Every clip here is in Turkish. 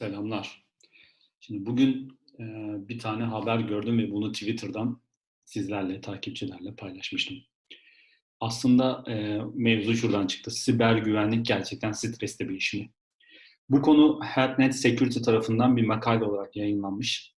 Selamlar. Şimdi bugün e, bir tane haber gördüm ve bunu Twitter'dan sizlerle, takipçilerle paylaşmıştım. Aslında e, mevzu şuradan çıktı. Siber güvenlik gerçekten stresli bir iş mi? Bu konu HealthNet Security tarafından bir makale olarak yayınlanmış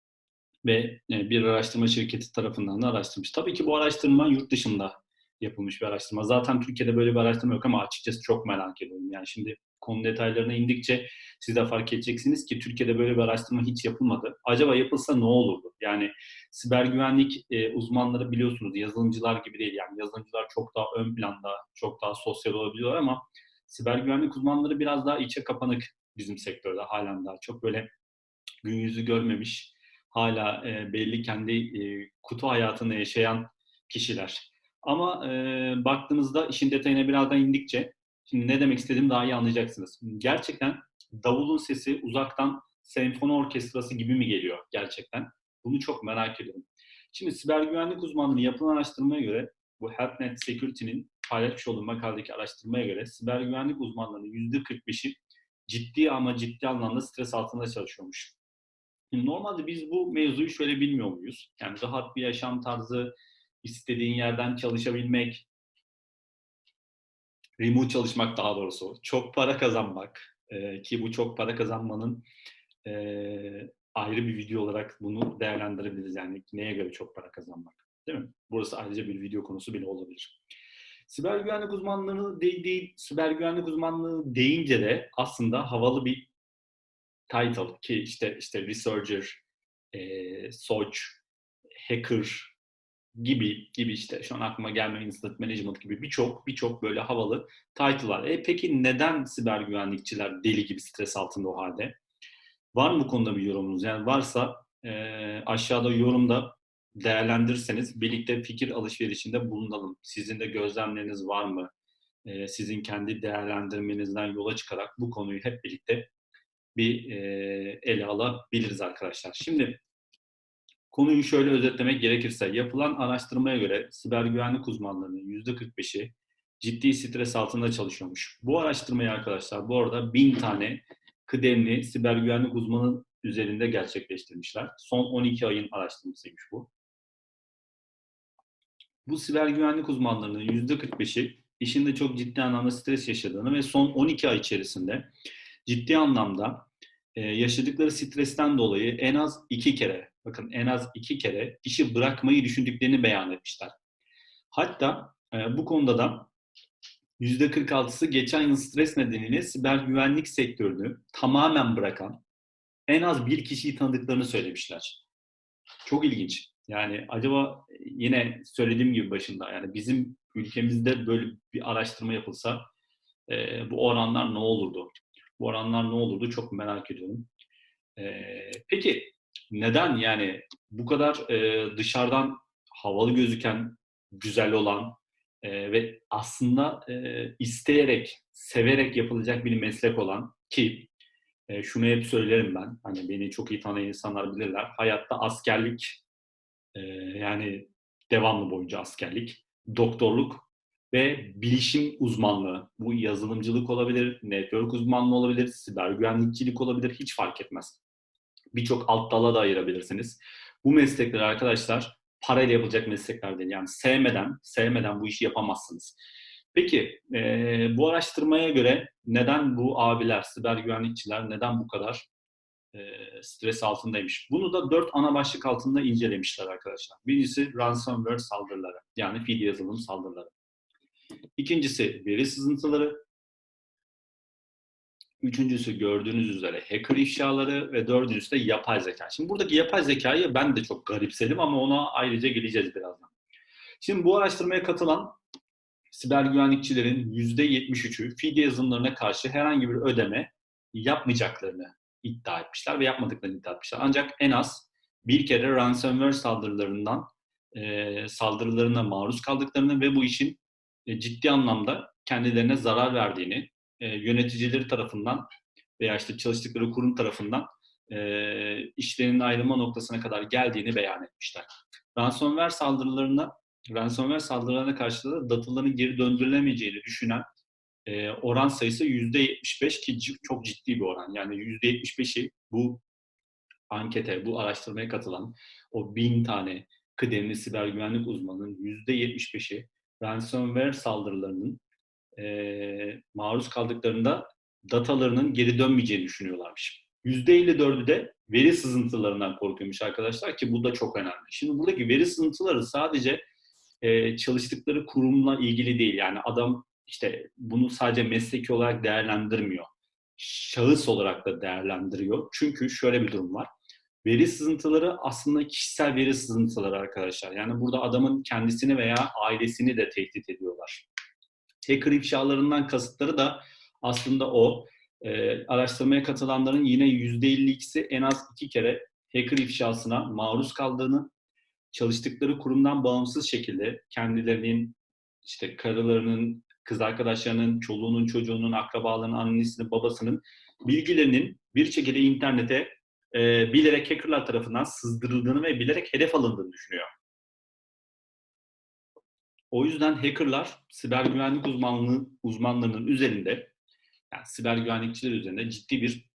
ve e, bir araştırma şirketi tarafından da araştırmış. Tabii ki bu araştırma yurt dışında yapılmış bir araştırma. Zaten Türkiye'de böyle bir araştırma yok ama açıkçası çok merak ediyorum. Yani şimdi konu detaylarına indikçe siz de fark edeceksiniz ki Türkiye'de böyle bir araştırma hiç yapılmadı. Acaba yapılsa ne olurdu? Yani siber güvenlik e, uzmanları biliyorsunuz yazılımcılar gibi değil. Yani yazılımcılar çok daha ön planda, çok daha sosyal olabiliyorlar ama siber güvenlik uzmanları biraz daha içe kapanık bizim sektörde halen daha. Çok böyle gün yüzü görmemiş, hala e, belli kendi e, kutu hayatını yaşayan kişiler. Ama e, baktığınızda işin detayına birazdan indikçe Şimdi ne demek istediğimi daha iyi anlayacaksınız. Gerçekten davulun sesi uzaktan senfoni orkestrası gibi mi geliyor gerçekten? Bunu çok merak ediyorum. Şimdi siber güvenlik uzmanlığı yapılan araştırmaya göre bu HealthNet Security'nin paylaşmış olduğu makaledeki araştırmaya göre siber güvenlik uzmanlarının %45'i ciddi ama ciddi anlamda stres altında çalışıyormuş. Şimdi normalde biz bu mevzuyu şöyle bilmiyor muyuz? Yani rahat bir yaşam tarzı, istediğin yerden çalışabilmek, remote çalışmak daha doğrusu, çok para kazanmak e, ki bu çok para kazanmanın e, ayrı bir video olarak bunu değerlendirebiliriz. Yani neye göre çok para kazanmak değil mi? Burası ayrıca bir video konusu bile olabilir. Siber güvenlik uzmanlığı değil, değil siber güvenlik uzmanlığı deyince de aslında havalı bir title ki işte işte researcher, e, soç, hacker gibi gibi işte şu an aklıma gelmeyen incident management gibi birçok birçok böyle havalı title'lar. E peki neden siber güvenlikçiler deli gibi stres altında o halde? Var mı bu konuda bir yorumunuz? Yani varsa e, aşağıda yorumda değerlendirirseniz birlikte fikir alışverişinde bulunalım. Sizin de gözlemleriniz var mı? E, sizin kendi değerlendirmenizden yola çıkarak bu konuyu hep birlikte bir e, ele alabiliriz arkadaşlar. Şimdi Konuyu şöyle özetlemek gerekirse yapılan araştırmaya göre siber güvenlik uzmanlarının %45'i ciddi stres altında çalışıyormuş. Bu araştırmayı arkadaşlar bu arada bin tane kıdemli siber güvenlik uzmanı üzerinde gerçekleştirmişler. Son 12 ayın araştırmasıymış bu. Bu siber güvenlik uzmanlarının %45'i işinde çok ciddi anlamda stres yaşadığını ve son 12 ay içerisinde ciddi anlamda yaşadıkları stresten dolayı en az iki kere bakın en az iki kere işi bırakmayı düşündüklerini beyan etmişler. Hatta e, bu konuda da %46'sı geçen yıl stres nedeniyle siber güvenlik sektörünü tamamen bırakan en az bir kişiyi tanıdıklarını söylemişler. Çok ilginç. Yani acaba yine söylediğim gibi başında yani bizim ülkemizde böyle bir araştırma yapılsa e, bu oranlar ne olurdu? Bu oranlar ne olurdu çok merak ediyorum. E, peki neden? Yani bu kadar e, dışarıdan havalı gözüken, güzel olan e, ve aslında e, isteyerek, severek yapılacak bir meslek olan ki e, şunu hep söylerim ben, hani beni çok iyi tanıyan insanlar bilirler, hayatta askerlik e, yani devamlı boyunca askerlik, doktorluk ve bilişim uzmanlığı, bu yazılımcılık olabilir, network uzmanlığı olabilir, siber güvenlikçilik olabilir, hiç fark etmez birçok alt dala da ayırabilirsiniz. Bu meslekler arkadaşlar parayla yapılacak meslekler değil. Yani sevmeden, sevmeden bu işi yapamazsınız. Peki e, bu araştırmaya göre neden bu abiler, siber güvenlikçiler neden bu kadar e, stres altındaymış? Bunu da dört ana başlık altında incelemişler arkadaşlar. Birincisi ransomware saldırıları yani fil yazılım saldırıları. İkincisi veri sızıntıları. Üçüncüsü gördüğünüz üzere hacker ifşaları ve dördüncüsü de yapay zeka. Şimdi buradaki yapay zekayı ben de çok garipsedim ama ona ayrıca geleceğiz birazdan. Şimdi bu araştırmaya katılan siber güvenlikçilerin %73'ü fidye yazılımlarına karşı herhangi bir ödeme yapmayacaklarını iddia etmişler ve yapmadıklarını iddia etmişler. Ancak en az bir kere ransomware saldırılarından e, saldırılarına maruz kaldıklarını ve bu işin e, ciddi anlamda kendilerine zarar verdiğini e, yöneticileri tarafından veya işte çalıştıkları kurum tarafından e, işlerinin ayrılma noktasına kadar geldiğini beyan etmişler. Ransomware saldırılarına ransomware saldırılarına karşı da dataların geri döndürülemeyeceğini düşünen e, oran sayısı %75 ki çok ciddi bir oran. Yani %75'i bu ankete, bu araştırmaya katılan o bin tane kıdemli siber güvenlik uzmanının %75'i ransomware saldırılarının e, maruz kaldıklarında datalarının geri dönmeyeceğini düşünüyorlarmış. %54'ü de veri sızıntılarından korkuyormuş arkadaşlar ki bu da çok önemli. Şimdi buradaki veri sızıntıları sadece e, çalıştıkları kurumla ilgili değil. Yani adam işte bunu sadece mesleki olarak değerlendirmiyor. Şahıs olarak da değerlendiriyor. Çünkü şöyle bir durum var. Veri sızıntıları aslında kişisel veri sızıntıları arkadaşlar. Yani burada adamın kendisini veya ailesini de tehdit ediyorlar. Hacker ifşalarından kasıtları da aslında o. E, araştırmaya katılanların yine %52'si en az iki kere hacker ifşasına maruz kaldığını, çalıştıkları kurumdan bağımsız şekilde kendilerinin işte karılarının, kız arkadaşlarının, çoluğunun, çocuğunun, akrabalarının, annesinin, babasının bilgilerinin bir şekilde internete e, bilerek hackerlar tarafından sızdırıldığını ve bilerek hedef alındığını düşünüyor. O yüzden hackerlar siber güvenlik uzmanlığı uzmanlarının üzerinde yani siber güvenlikçiler üzerinde ciddi bir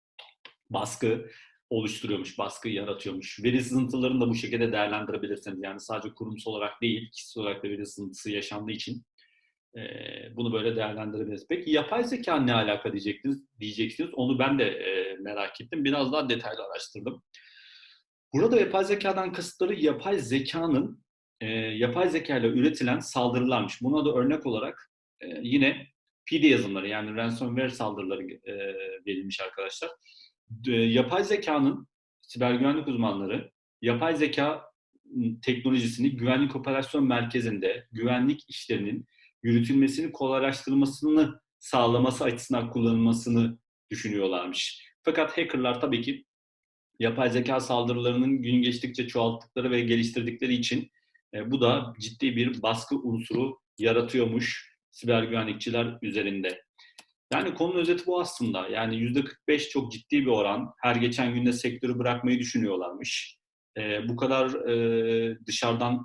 baskı oluşturuyormuş, baskı yaratıyormuş. Veri sızıntılarını da bu şekilde değerlendirebilirsiniz. Yani sadece kurumsal olarak değil, kişisel olarak da veri sızıntısı yaşandığı için e, bunu böyle değerlendirebiliriz. Peki yapay zeka ne alaka diyeceksiniz? diyeceksiniz. Onu ben de e, merak ettim. Biraz daha detaylı araştırdım. Burada yapay zekadan kasıtları yapay zekanın e, yapay zeka ile üretilen saldırılarmış. Buna da örnek olarak e, yine PD yazılımları yani ransomware saldırıları e, verilmiş arkadaşlar. E, yapay zekanın siber güvenlik uzmanları yapay zeka teknolojisini güvenlik operasyon merkezinde güvenlik işlerinin yürütülmesini kolaylaştırmasını sağlaması açısından kullanılmasını düşünüyorlarmış. Fakat hackerlar tabii ki yapay zeka saldırılarının gün geçtikçe çoğalttıkları ve geliştirdikleri için e, bu da ciddi bir baskı unsuru yaratıyormuş siber güvenlikçiler üzerinde. Yani konunun özeti bu aslında. Yani %45 çok ciddi bir oran. Her geçen günde sektörü bırakmayı düşünüyorlarmış. E, bu kadar e, dışarıdan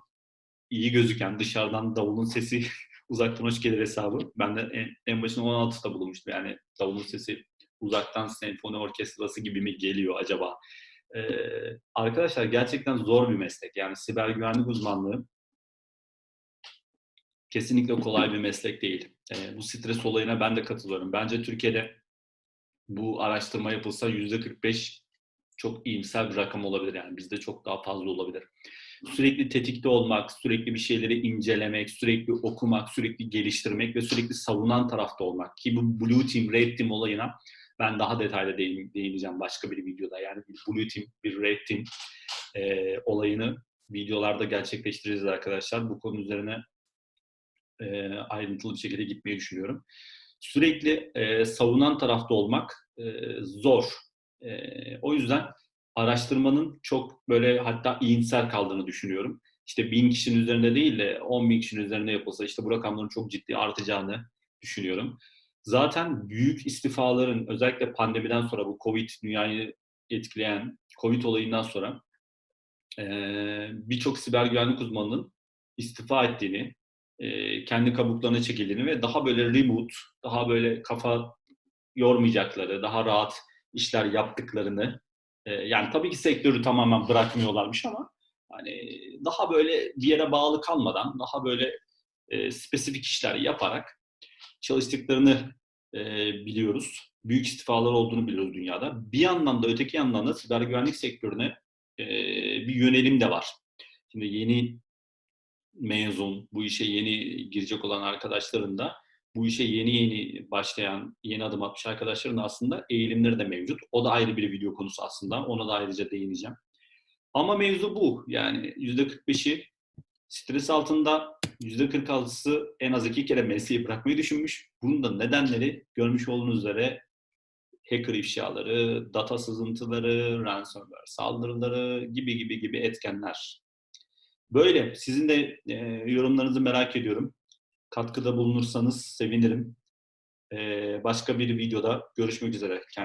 iyi gözüken, dışarıdan davulun sesi uzaktan hoş gelir hesabı. Ben de en, en başına 16'da bulunmuştum. Yani davulun sesi uzaktan senfoni orkestrası gibi mi geliyor acaba? Ee, arkadaşlar gerçekten zor bir meslek. Yani siber güvenlik uzmanlığı kesinlikle kolay bir meslek değil. Ee, bu stres olayına ben de katılıyorum. Bence Türkiye'de bu araştırma yapılsa %45 çok iyimser bir rakam olabilir. Yani bizde çok daha fazla olabilir. Sürekli tetikte olmak, sürekli bir şeyleri incelemek, sürekli okumak, sürekli geliştirmek ve sürekli savunan tarafta olmak. Ki bu Blue Team, Red Team olayına ben daha detaylı değineceğim başka bir videoda. Yani bir Blue Team, bir Red Team e, olayını videolarda gerçekleştireceğiz arkadaşlar. Bu konu üzerine e, ayrıntılı bir şekilde gitmeyi düşünüyorum. Sürekli e, savunan tarafta olmak e, zor. E, o yüzden araştırmanın çok böyle hatta iyimser kaldığını düşünüyorum. İşte bin kişinin üzerinde değil de 10 bin kişinin üzerinde yapılsa işte bu rakamların çok ciddi artacağını düşünüyorum. Zaten büyük istifaların özellikle pandemiden sonra bu Covid dünyayı etkileyen Covid olayından sonra birçok siber güvenlik uzmanının istifa ettiğini, kendi kabuklarına çekildiğini ve daha böyle remote, daha böyle kafa yormayacakları, daha rahat işler yaptıklarını yani tabii ki sektörü tamamen bırakmıyorlarmış ama hani daha böyle bir yere bağlı kalmadan daha böyle spesifik işler yaparak çalıştıklarını e, biliyoruz. Büyük istifalar olduğunu biliyoruz dünyada. Bir yandan da öteki yandan da siber güvenlik sektörüne e, bir yönelim de var. Şimdi yeni mezun, bu işe yeni girecek olan arkadaşların da bu işe yeni yeni başlayan, yeni adım atmış arkadaşların da aslında eğilimleri de mevcut. O da ayrı bir video konusu aslında. Ona da ayrıca değineceğim. Ama mevzu bu. Yani %45'i Stres altında %46'sı en az iki kere mesleği bırakmayı düşünmüş. Bunun da nedenleri görmüş olduğunuz üzere hacker ifşaları, data sızıntıları, ransomware saldırıları gibi gibi gibi etkenler. Böyle. Sizin de e, yorumlarınızı merak ediyorum. Katkıda bulunursanız sevinirim. E, başka bir videoda görüşmek üzere. Kendinize